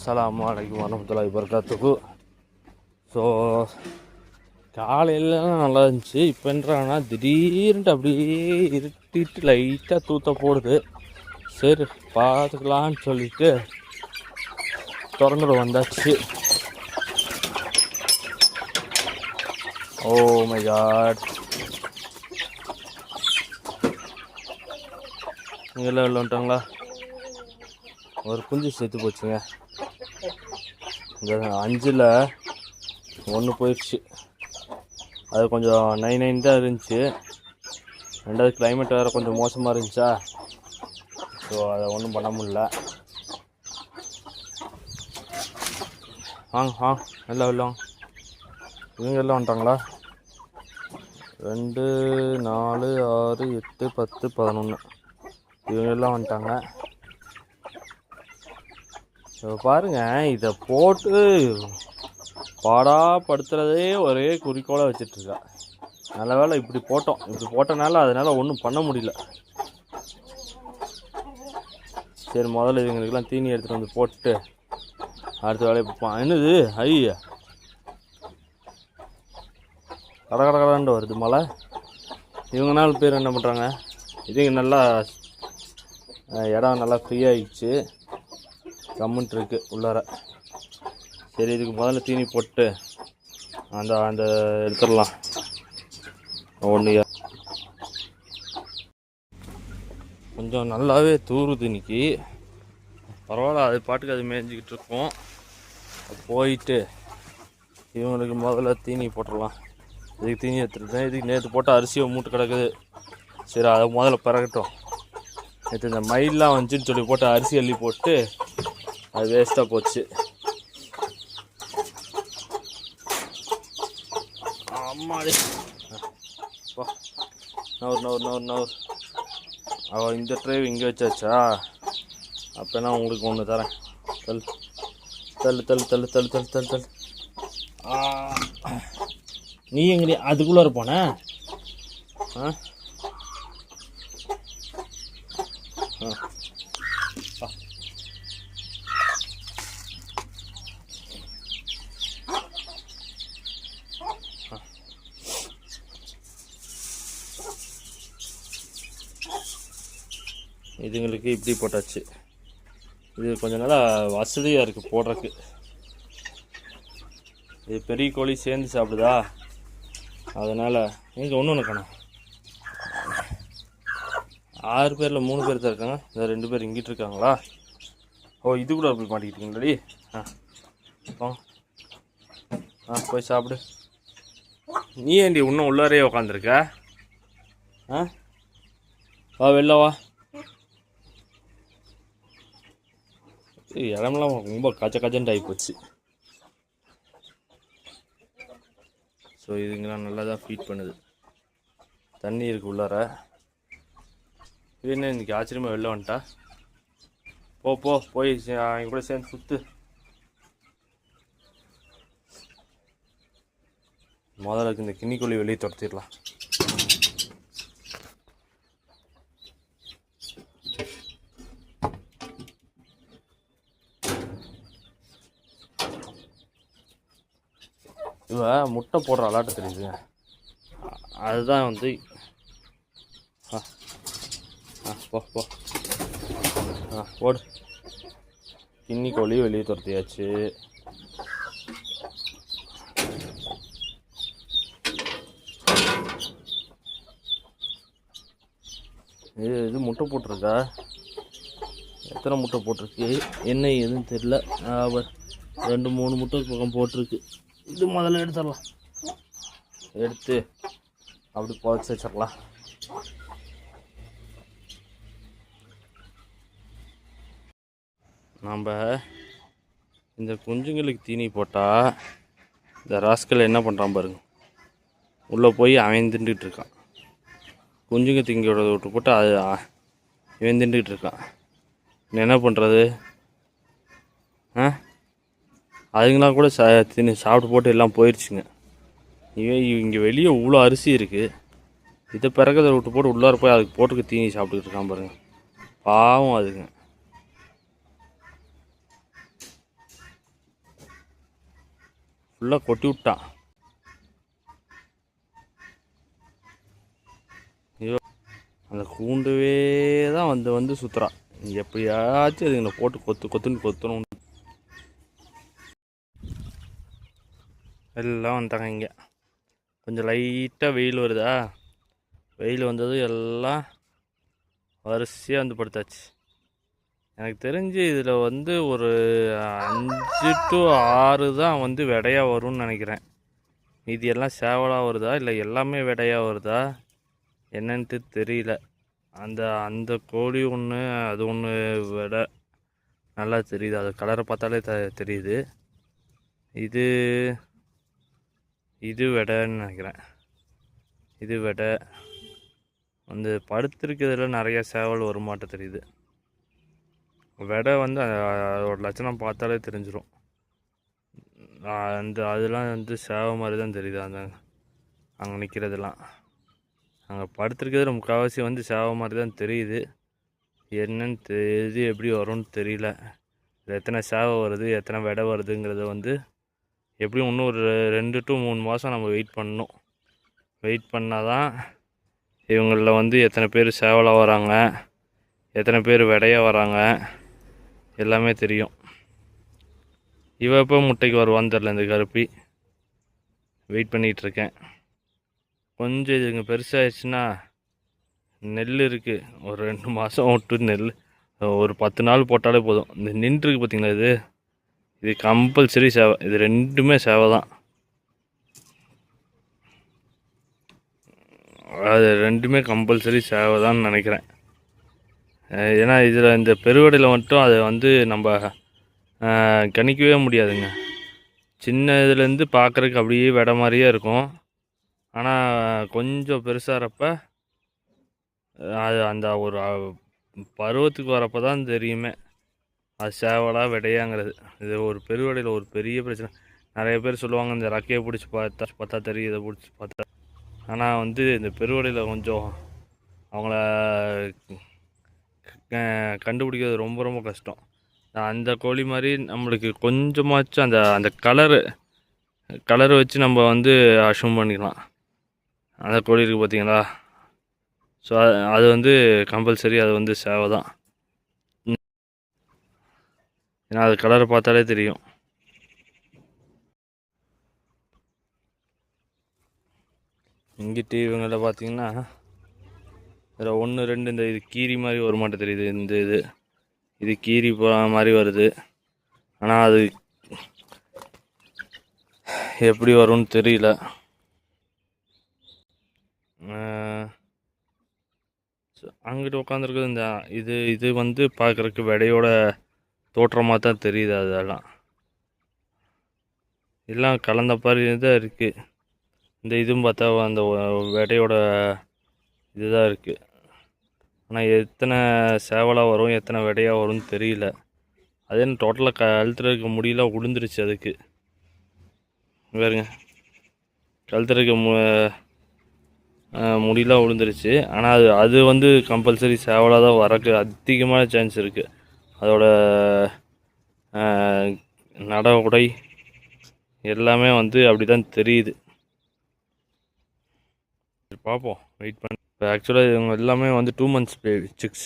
அஸ்ஸலாமு அலைக்கும் வரமத்துல்லாஹி வபரகாத்துக்கு ஸோ காலையிலலாம் நல்லா இருந்துச்சு இப்போ என்றாங்கன்னா திடீர்னு அப்படியே இருட்டிட்டு லைட்டாக தூத்த போடுது. சரி பார்த்துக்கலான்னு சொல்லிட்டு திறந்துட வந்தாச்சு. ஓ மை காட் இங்கெல்லாம் வெளில வந்துட்டாங்களா? ஒரு குஞ்சு செத்து போச்சுங்க. இந்த அஞ்சில் ஒன்று போயிடுச்சு. அது கொஞ்சம் நைன் நைன் தான் இருந்துச்சு. ரெண்டாவது கிளைமேட் வேறு கொஞ்சம் மோசமாக இருந்துச்சா? ஸோ அதை ஒன்றும் பண்ண முடில வாங்க வாங்க எல்லாம் வெளில இவங்க எல்லாம் வந்துட்டாங்களா? ரெண்டு நாலு ஆறு எட்டு பத்து பதினொன்று இவங்க எல்லாம் வந்துட்டாங்க. இப்போ பாருங்க இதை போட்டு பாடாப்படுத்துகிறதே ஒரே குறிக்கோளாக வச்சிட்ருக்கா. நல்ல வேலை இப்படி போட்டோம். இப்படி போட்டனால அதனால் ஒன்றும் பண்ண முடியல. சரி முதல்ல இவங்களுக்கெல்லாம் தீனி எடுத்துகிட்டு வந்து போட்டு அடுத்த வேலையை பார்ப்போம். என்னது? ஐயா கட கட கடண்டு வருது மழை. இவங்க நாலு பேர் என்ன பண்ணுறாங்க இதுங்க நல்லா இடம் நல்லா ஃப்ரீ ஆயிடுச்சு. கம்முன்ட்டு இருக்கு உள்ளார. சரி இதுக்கு முதல்ல தீனி போட்டு அந்த அந்த எடுத்துடலாம். ஒன்று கொஞ்சம் நல்லாவே தூருது இன்னைக்கு. பரவாயில்ல அது பாட்டுக்கு அது மேய்ஞ்சிக்கிட்டு இருக்கோம். போயிட்டு இவங்களுக்கு முதல்ல தீனி போட்டுடலாம். இதுக்கு தீனி எடுத்துருந்தேன் இதுக்கு நேற்று போட்டு அரிசியை மூட்டு கிடக்குது. சரி அதை முதல்ல பிறகட்டும். நேற்று இந்த மயிலெலாம் வந்துச்சுன்னு சொல்லி போட்டு அரிசி அள்ளி போட்டு அது வேஸ்ட்டாக போச்சு. அம்மாடி. நவர் நவர் நவர் நவர் அவள் இந்த ட்ரைவ் இங்கே வச்சாச்சா? அப்போனா உங்களுக்கு ஒன்று தரேன். தள்ளு. தள்ளு தள்ளு தள்ளு தள்ளு தள்ளு தள்ளு தள்ளு. நீ எங்கடி அதுக்குள்ளே இருப்பானே? ஆ? இதுங்களுக்கு இப்படி போட்டாச்சு. இது கொஞ்சம் நல்லா வசதியாக இருக்குது போடுறக்கு. இது பெரிய கோழி சேர்ந்து சாப்பிடுதா? அதனால் எங்கே ஒன்று ஒன்று காணும். ஆறு பேரில் மூணு பேர் தான் இருக்காங்க. இந்த ரெண்டு பேர் இங்கிட்டு இருக்காங்களா? ஓ இது கூட போய் மாட்டிக்கிட்டீங்களடி ஆ ஆ போய் சாப்பிடு. நீ ஏண்டி இன்னும் உள்ளாரே உக்காந்துருக்க? ஆ? வா வெளில வா. இடமெல்லாம் ரொம்ப கச்ச கச்சன்ட்டு ஆகிப்போச்சு ஸோ இதுங்கெல்லாம் நல்லா தான் ஃபீட் பண்ணுது. தண்ணி இருக்கு உள்ளார. இது என்ன இன்றைக்கி ஆச்சரியமாக வெளில வந்துட்டா? போ போ போய் என் அவங்க கூட சேர்ந்து சுற்று முதலுக்கு இந்த கிண்ணிக்கோழி வெளியே துரத்திடலாம். இவ முட்டை போடுற அலாட்ட தெரியுது. அதுதான் வந்து ஆ ஆ போ போ. ஆ போடு கிண்ணி கோழி வெளியே துரத்தியாச்சு. இது இது முட்டை போட்டிருக்கா? எத்தனை முட்டை போட்டிருக்கு? என்ன ஆ, பாரு. ரெண்டு மூணு முட்டை பக்கம் போட்டிருக்கு. இது முதல்ல எடுத்துடலாம். எடுத்து அப்படி புதைச்சி வச்சிடலாம். நம்ம இந்த குஞ்சுங்களுக்கு தீனி போட்டால் இந்த ராஸ்கல் என்ன பண்ணுறான் பாருங்க. உள்ளே போய் அவன் இருக்கான். குஞ்சுங்க திங்க விடுறத விட்டு போட்டு அது இவன் திண்டுக்கிட்டு இருக்கான். என்ன பண்ணுறது ஆ? அதுங்களாம் கூட சா தின்னு சாப்பிட்டு போட்டு எல்லாம் போயிடுச்சுங்க இவன் இங்கே வெளியே இவ்வளோ அரிசி இருக்குது இதை பிறகுதை விட்டு போட்டு உள்ளார போய் அதுக்கு போட்டுக்கு தீனி சாப்பிட்டுக்கிட்டு இருக்கான் பாருங்க. பாவம் அதுங்க. ஃபுல்லாக கொட்டி விட்டான். ஐயோ அந்த கூண்டுவே தான் வந்து வந்து சுற்றுறான் எப்படியாச்சும் அதுங்களை போட்டு கொத்து கொத்துன்னு கொத்தணும். எல்லாம் வந்துட்டாங்க இங்கே. கொஞ்சம் லைட்டாக வெயில் வருதா? வெயில் வந்தது எல்லாம் வரிசையாக வந்து படுத்தாச்சு. எனக்கு தெரிஞ்சு இதில் வந்து ஒரு அஞ்சு டு ஆறு தான் வந்து விடையாக வரும்னு நினைக்கிறேன். இது எல்லாம் சேவலாக வருதா? இல்லை எல்லாமே விடையாக வருதா? என்னன்ட்டு தெரியல. அந்த அந்த கோழி ஒன்று அது ஒன்று விடை நல்லா தெரியுது. அது கலரை பார்த்தாலே த தெரியுது. இது இது விடைன்னு நினைக்கிறேன். இது விடை. வந்து படுத்திருக்கிறதுல நிறைய சேவல் வருமாட்ட தெரியுது. விடை வந்து அ- அதோட லட்சணம் பார்த்தாலே தெரிஞ்சிடும் அந்த அதெல்லாம் வந்து சேவை மாதிரி தான் தெரியுது. அந்த அங்கே நிற்கிறதெல்லாம் அங்கே படுத்திருக்கிறதுல முக்கால்வாசி வந்து சேவை மாதிரி தான் தெரியுது. என்னன்னு தெரியுது எப்படி வரும்னு தெரியல. எத்தனை சேவை வருது எத்தனை விடை வருதுங்கிறத வந்து எப்படியும் இன்னும் ஒரு ரெண்டு டு மூணு மாதம் நம்ம வெயிட் பண்ணணும். வெயிட் பண்ணால் தான் இவங்களில் வந்து எத்தனை பேர் சேவலாக வராங்க எத்தனை பேர் விடையாக வராங்க எல்லாமே தெரியும். இவ எப்போ முட்டைக்கு வருவான்னு தெரில இந்த கருப்பி. வெயிட் பண்ணிகிட்ருக்கேன் கொஞ்சம் இதுங்க பெருசாகிடுச்சுன்னா நெல் இருக்குது ஒரு ரெண்டு மாதம் விட்டு நெல் ஒரு பத்து நாள் போட்டாலே போதும். இந்த நின்றுருக்கு பார்த்தீங்களா இது? இது கம்பல்சரி சேவை இது ரெண்டுமே சேவை தான் அது ரெண்டுமே கம்பல்சரி சேவை தான் நினைக்கிறேன் ஏன்னா இதில் இந்த பெருவடையில் மட்டும் அதை வந்து நம்ம கணிக்கவே முடியாதுங்க. சின்ன இதுலேருந்து பார்க்குறதுக்கு அப்படியே விட மாதிரியே இருக்கும். ஆனால் கொஞ்சம் பெருசாகிறப்ப அது அந்த ஒரு பருவத்துக்கு வரப்போ தான் தெரியுமே. அது சேவலாக விடையாங்கிறது. இது ஒரு பெருவடையில் ஒரு பெரிய பிரச்சனை. நிறைய பேர் சொல்லுவாங்க இந்த ரக்கையை பிடிச்சி பார்த்தா பார்த்தா தெரியும் இதை பிடிச்சி பார்த்தா. ஆனால் வந்து இந்த பெருவடையில் கொஞ்சம் அவங்கள கண்டுபிடிக்கிறது ரொம்ப ரொம்ப கஷ்டம். அந்த கோழி மாதிரி நம்மளுக்கு கொஞ்சமாச்சும் அந்த அந்த கலரு கலரை வச்சு நம்ம வந்து அஷ்யூம் பண்ணிக்கலாம். அந்த கோழி இருக்குது பார்த்தீங்களா? ஸோ அது வந்து கம்பல்சரி அது வந்து சேவை தான் ஏன்னா அது கலரை பார்த்தாலே தெரியும். இங்கிட்டு இவங்கள பார்த்தீங்கன்னா இதில் ஒன்று ரெண்டு இந்த இது கீரி மாதிரி ஒரு தெரியுது இந்த இது. இது கீரி மாதிரி வருது. ஆனால் அது எப்படி வரும்னு தெரியல. அங்கிட்டு உட்காந்துருக்குது இந்த இது இது வந்து பார்க்குறக்கு விடையோட தோற்றமாக தான் தெரியுது அதெல்லாம். எல்லாம் கலந்த மாதிரி தான் இருக்குது இந்த இதுவும் பார்த்தா அந்த ஒ- விடையோட இதுதான் இருக்குது ஆனால் எத்தனை சேவலாக வரும் எத்தனை விடையாக வரும்னு தெரியல. அதே டோட்டலாக கழுத்துல இருக்க முடியல உளுந்துருச்சு அதுக்கு. வேறுங்க கழுத்துல இருக்க மு முடியெல்லாம் விழுந்துருச்சு ஆனால் அது அது வந்து கம்பல்சரி சேவலாக தான் வரக்கு அதிகமான சான்ஸ் இருக்குது அதோட நட உடை எல்லாமே வந்து அப்படி தான் தெரியுது பார்ப்போம் வெயிட் பண்ணி. இப்போ ஆக்சுவலாக இவங்க எல்லாமே வந்து டூ மந்த்ஸ் சிக்ஸ்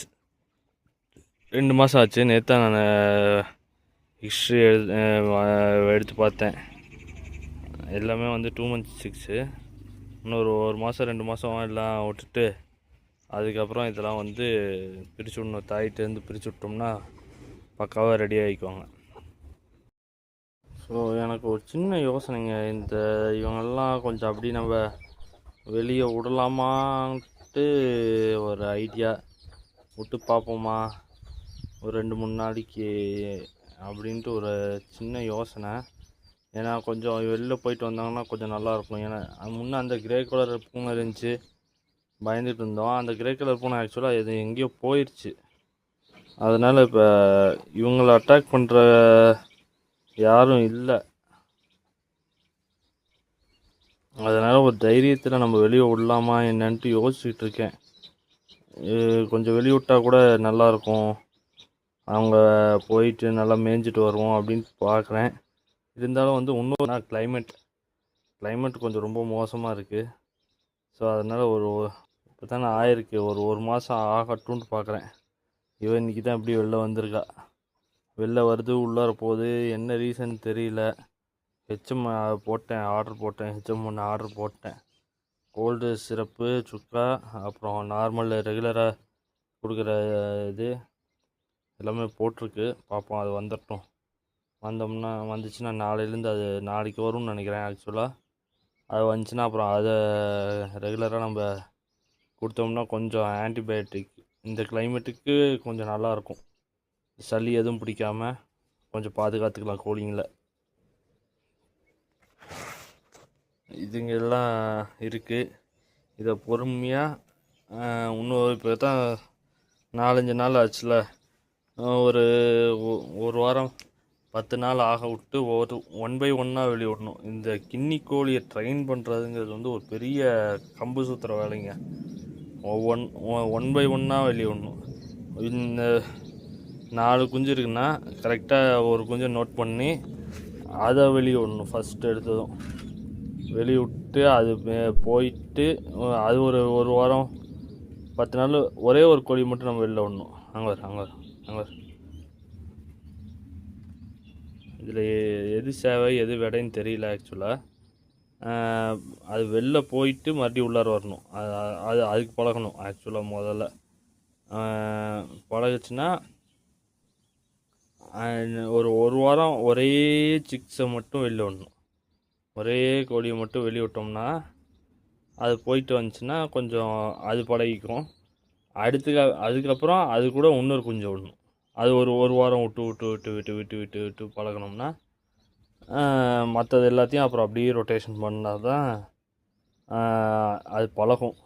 ரெண்டு மாதம் ஆச்சு. நேற்று நான் ஹிஸ்ட்ரி எழு எடுத்து பார்த்தேன். எல்லாமே வந்து டூ மந்த்ஸ் சிக்ஸு இன்னொரு ஒரு மாதம் ரெண்டு மாதம் எல்லாம் விட்டுட்டு அதுக்கப்புறம் இதெல்லாம் வந்து பிரித்து விடணும். தாயிட்டேருந்து பிரித்து விட்டோம்னா பக்காவாக ரெடி ஆகிக்குவாங்க ஸோ எனக்கு ஒரு சின்ன யோசனைங்க. இந்த இவங்கெல்லாம் கொஞ்சம் அப்படி நம்ம வெளியே விடலாமான்ட்டு ஒரு ஐடியா விட்டு பார்ப்போமா? ஒரு ரெண்டு மூணு நாளைக்கு அப்படின்ட்டு ஒரு சின்ன யோசனை. ஏன்னா கொஞ்சம் வெளில போயிட்டு வந்தாங்கன்னா கொஞ்சம் நல்லாயிருக்கும். ஏன்னா அது முன்னே அந்த கிரே கலர் பூனை இருந்துச்சு. பயந்துட்டு இருந்தோம். அந்த கிரே கலர் பூனை ஆக்சுவலாக இது எங்கேயோ போயிடுச்சு அதனால் இப்போ இவங்கள அட்டாக் பண்ணுற யாரும் இல்லை. அதனால் ஒரு தைரியத்தில் நம்ம வெளியே விடலாமா என்னன்ட்டு யோசிச்சுட்டு இருக்கேன். கொஞ்சம் வெளியே விட்டால் கூட நல்லாயிருக்கும் அவங்க போயிட்டு நல்லா மேய்ஞ்சிட்டு வருவோம் அப்படின்னு பார்க்குறேன் இருந்தாலும் வந்து இன்னும் நான் கிளைமேட் கிளைமேட் கொஞ்சம் ரொம்ப மோசமாக இருக்குது ஸோ அதனால் ஒரு இப்போ தானே ஆயிருக்கு. ஒரு ஒரு மாதம் ஆகட்டும்னு பார்க்குறேன் இவன் இன்றைக்கி தான் இப்படி வெளில வந்திருக்கா. வெளில வருது உள்ளார போகுது என்ன ரீசன் தெரியல. ஹெச்எம் போட்டேன் ஆர்டர் போட்டேன். ஹெச்எம் ஒன்று ஆர்டர் போட்டேன். கோல்டு சிரப்பு சுக்கா அப்புறம் நார்மல் ரெகுலராக கொடுக்குற இது எல்லாமே போட்டிருக்கு. பார்ப்போம் அது வந்துடட்டும். வந்தோம்னா வந்துச்சுன்னா நாளையிலேருந்து அது நாளைக்கு வரும்னு நினைக்கிறேன் ஆக்சுவலாக அது வந்துச்சுன்னா அப்புறம் அதை ரெகுலராக நம்ம கொடுத்தோம்னா கொஞ்சம் ஆன்டிபயோட்டிக் இந்த கிளைமேட்டுக்கு கொஞ்சம் நல்லாயிருக்கும் சளி எதுவும் பிடிக்காம கொஞ்சம் பாதுகாத்துக்கலாம் கோழிங்களை இதுங்க எல்லாம் இருக்குது இதை பொறுமையாக இன்னும் இப்போ தான் நாலஞ்சு நாள் ஆச்சுல. ஒரு ஒ- ஒரு வாரம் பத்து நாள் ஆக விட்டு ஒரு ஒன் பை ஒன்னாக வெளியிடணும் இந்த கின்னி கோழியை ட்ரெயின் பண்ணுறதுங்கிறது வந்து ஒரு பெரிய கம்பு சுற்றுற வேலைங்க. ஒவ்வொன் ஒன் பை ஒன்னாக வெளியே விடணும். இந்த நாலு குஞ்சு இருக்குன்னா கரெக்டாக ஒரு குஞ்சை நோட் பண்ணி அதை வெளியே விடணும் ஃபஸ்ட்டு எடுத்ததும். வெளியே விட்டு அது போயிட்டு அது ஒரு ஒரு வாரம் பத்து நாள் ஒரே ஒரு கோழி மட்டும் நம்ம வெளில விடணும். அங்கே வர அங்கே வர அங்கே வர. இதில் எது சேவை எது விடைன்னு தெரியல ஆக்சுவலாக அது வெளில போயிட்டு மறுபடியும் உள்ளார வரணும். அது அது அதுக்கு பழகணும் ஆக்சுவலாக முதல்ல. பழகுச்சுன்னா ஒரு ஒரு வாரம் ஒரே சிக்ஸை மட்டும் வெளில விடணும். ஒரே கோழியை மட்டும் வெளியே விட்டோம்னா அது போயிட்டு வந்துச்சுன்னா கொஞ்சம் அது பழகிக்கும். அடுத்து அதுக்கப்புறம் அது கூட இன்னொரு குஞ்சு விடணும். அது ஒரு ஒரு வாரம் விட்டு விட்டு விட்டு விட்டு விட்டு விட்டு விட்டு பழகணும்னா மற்றது எல்லாத்தையும் அப்புறம் அப்படியே ரொட்டேஷன் பண்ணால் தான் அது பழகும்.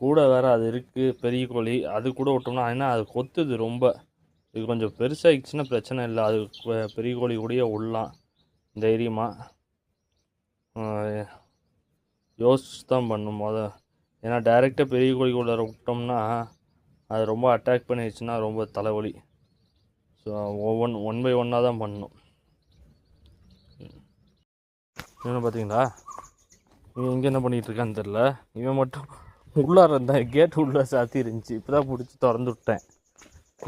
கூட வேறு அது இருக்குது பெரிய கோழி அது கூட விட்டோம்னா ஏன்னா அது கொத்துது ரொம்ப. இது கொஞ்சம் பெருசாகிடுச்சுன்னா பிரச்சனை இல்லை. அது பெரிய கோழி கூடயே விடலாம் தைரியமாக யோசிச்சு தான் பண்ணும். முத ஏன்னா டைரெக்டாக பெரிய கோழி கூட விட்டோம்னா அது ரொம்ப அட்டாக் பண்ணிடுச்சுன்னா ரொம்ப தலைவலி. ஸோ ஒவ்வொன் ஒன் பை ஒன்னாக தான் பண்ணணும் இவனை பார்த்தீங்களா? இவன் இங்கே என்ன பண்ணிகிட்டு இருக்கான்னு தெரில இவன் மட்டும் உள்ளார இருந்தேன் கேட்டு உள்ளே சாத்தி இருந்துச்சு. இப்போ தான் பிடிச்சி திறந்து விட்டேன்.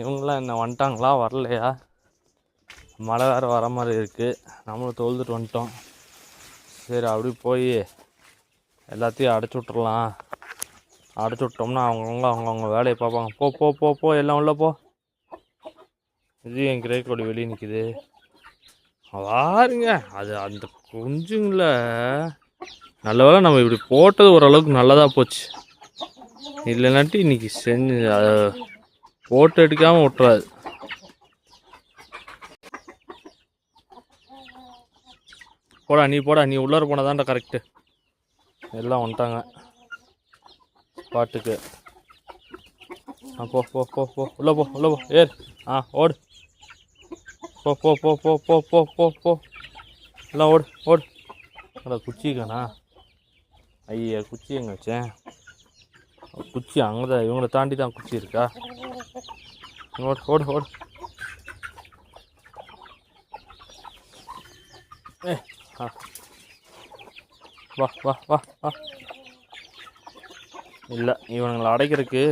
இவங்களாம் என்ன வந்துட்டாங்களா? வரலையா? மழை வேறு வர மாதிரி இருக்குது நம்மளும் தொழுதுட்டு வந்துட்டோம். சரி அப்படி போய் எல்லாத்தையும் அடைச்சி விட்றலாம் அடைச்சி விட்டோம்னா அவங்கவுங்க அவங்கவுங்க வேலையை பார்ப்பாங்க. போ போ போ போ எல்லாம் உள்ளே போ. இது என் கிரேக்கோடி வெளியே நிற்கிது வாருங்க. அது அந்த குஞ்சுங்கள. நல்ல வேலை நம்ம இப்படி போட்டது ஓரளவுக்கு நல்லதாக போச்சு. இல்லைனாட்டி இன்னைக்கு செஞ்சு அதை போட்டு எடுக்காமல் விட்டுறாது. போடா நீ போடா நீ உள்ளார போனதான்டா கரெக்டு எல்லாம் வந்துட்டாங்க. பாட்டுக்கு. ஆ போ போ போ போ. உள்ள போ உள்ள போ. ஏ ஆ ஓடு. போ போ போ போ போ போ போ போ. எல்லாம் ஓடு ஓடு. அட குச்சிக்காண்ணா. ஐயா குச்சி எங்கே வச்சேன்? குச்சி அங்கே தான் இவங்களை தாண்டி தான் குச்சி இருக்கா? ஓடு ஓடு ஓடு. ஏ ஆ. வா வா வா வா. இல்லை இவனுங்களை அடைக்கிறதுக்கு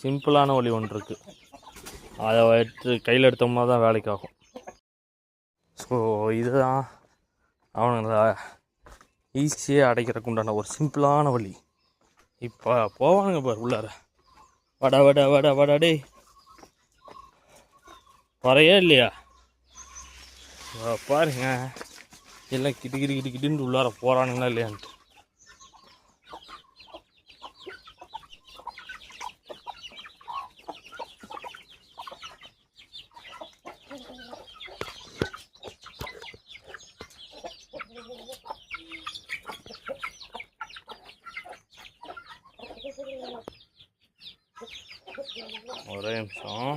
சிம்பிளான வழி ஒன்று இருக்குது அதை எடுத்து கையில் எடுத்தோம்னா தான் வேலைக்கு ஆகும். இதுதான். அவனுங்களை? ஈஸியாக அடைக்கிறதுக்கு உண்டான ஒரு சிம்பிளான வழி. இப்போ போவானுங்க பார் உள்ளார. வட வட வட வட டேய். வரையா இல்லையா? பாருங்க. எல்லாம் கிட்டு கிட்டு கிட்டு கிட்டுன்னு உள்ளார போகிறானுங்களா இல்லையான்ட்டு ஒரே நிமிஷம்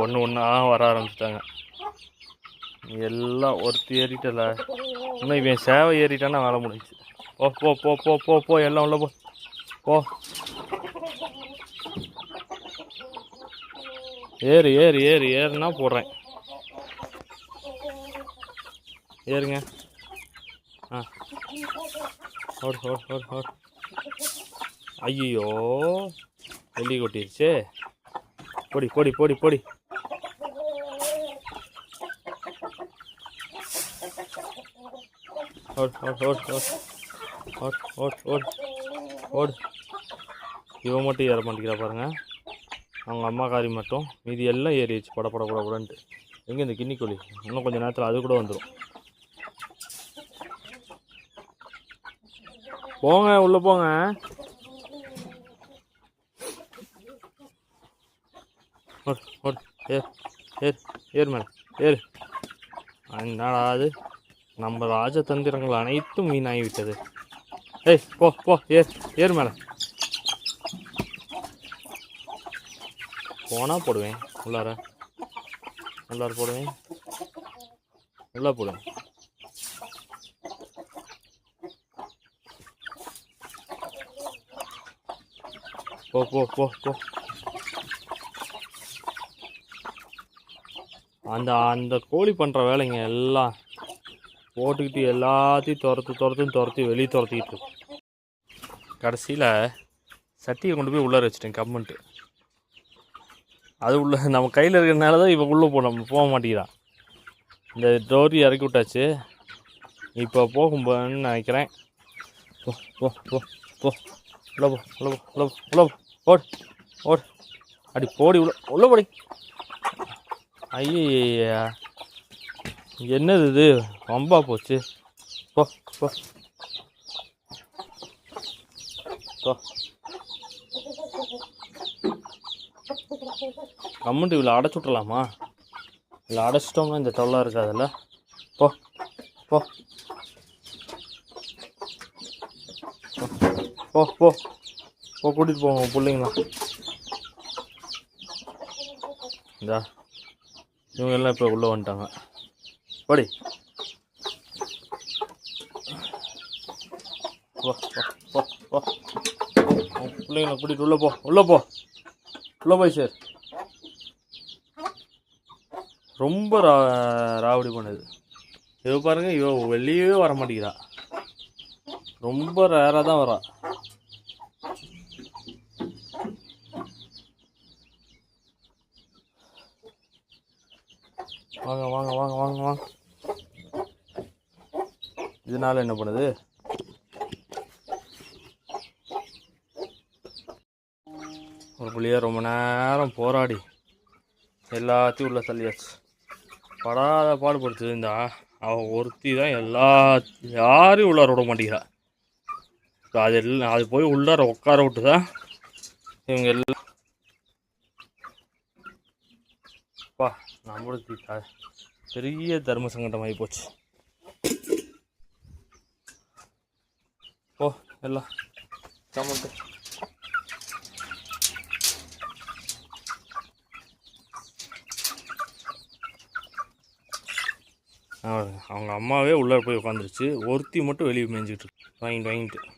ஒன்று ஒன்றா வர ஆரம்பிச்சிட்டாங்க. எல்லாம் ஒருத்தி ஏறிட்டல இன்னும் இவன் சேவை ஏறிட்டான்னா வேலை முடிஞ்சுச்சு. ஓ போ போ போ போ போ எல்லாம் உள்ள போ. போ. ஏறு ஏறு ஏறு ஏறுனா போடுறேன். ஏறுங்க. ஆ. ஓடு ஓடு ஓடு ஓடு. ஐயோ வெள்ளி கொட்டிருச்சே. பொடி பொடி பொடி பொடி. ஓட் ஓட் ஓட் ஓட். ஓட் ஓட் ஓட். ஓடு. இவன் மட்டும் ஏற மாட்டேங்கிறா பாருங்கள் அவங்க அம்மா காரி மட்டும். மீதி எல்லாம் ஏறிடுச்சு பட பட பட படன்ட்டு. எங்கே இந்த கிண்ணிக்கோழி இன்னும் கொஞ்சம் நேரத்தில் அது கூட வந்துடும் போங்க உள்ளே போங்க. ஏர் ஏர் ஏர் மேடம். ஏர் என்னடா அது? நம்ம ராஜதந்திரங்கள் அனைத்தும் வீணாகிவிட்டது. ஏய் போ போ ஏர் ஏர் மேலே. போனால் போடுவேன் உள்ளார. உள்ளார போடுவேன். உள்ளே போடுவேன். போ போ போ போ. அந்த அந்த கோழி பண்ணுற வேலைங்க எல்லாம் போட்டுக்கிட்டு எல்லாத்தையும் துரத்து துரத்துன்னு துரத்தி வெளியே துரத்திக்கிட்டு கடைசியில் சட்டியை கொண்டு போய் உள்ளார வச்சிட்டேன் கம்மெண்ட்டு அது உள்ள நம்ம கையில் இருக்கிறனால தான் இப்போ உள்ளே போ நம்ம போக மாட்டேங்கிறான். இந்த டோரி இறக்கி விட்டாச்சு. இப்போ போகும்போதுன்னு நினைக்கிறேன். போ போ போ போ. உள்ள போ உள்ள போ உள்ள போ உள்ள போ. ஓடு ஓடு. அடி போடி உள்ள உள்ள போடி. ஐயா என்னது இது? வம்பா போச்சு. போ போ. போ. இவ்வளோ அடைச்சி விட்றலாமா இவ்வளோ அடைச்சிட்டோம்னா இந்த தொல்லை இருக்காதுல்ல? போ போ. போ போ. போ கூட்டிகிட்டு போங்க பிள்ளைங்களா. பிள்ளைங்களாம் இந்தா இவங்க எல்லாம் இப்போ உள்ளே வந்துட்டாங்க. படி பிள்ளைங்களை கூட்டிட்டு உள்ளே போ உள்ளே போ. உள்ளே போய் சார். ரொம்ப ரா ராவடி பண்ணுது. இவ பாருங்க இவ வெளியவே வர மாட்டேங்கிறா. ரொம்ப ரேராக தான் வரா. வாங்க வாங்க வாங்க வாங்க வாங்க. இதனால என்ன பண்ணுது? ஒரு புள்ளியாக ரொம்ப நேரம் போராடி. எல்லாத்தையும் உள்ள தள்ளியாச்சு. படாத பாடுபடுத்துது இந்த அவன் ஒருத்தி தான் எல்லா யாரையும் உள்ளார விட மாட்டேங்கிறா. அது எல்லாம் அது போய் உள்ளார உட்கார விட்டு தான் இவங்க எல்லாம் பா நம்மளுக்கு பெரிய தர்ம சங்கடம் ஆகி போச்சு. ஓ எல்லாம் கமெண்ட் அவங்க அம்மாவே உள்ளே போய் உட்காந்துருச்சு. ஒருத்தி மட்டும் வெளியே மேய்ஞ்சிக்கிட்டு இருக்கு. வாங்கிட்டு வாங்கிட்டு.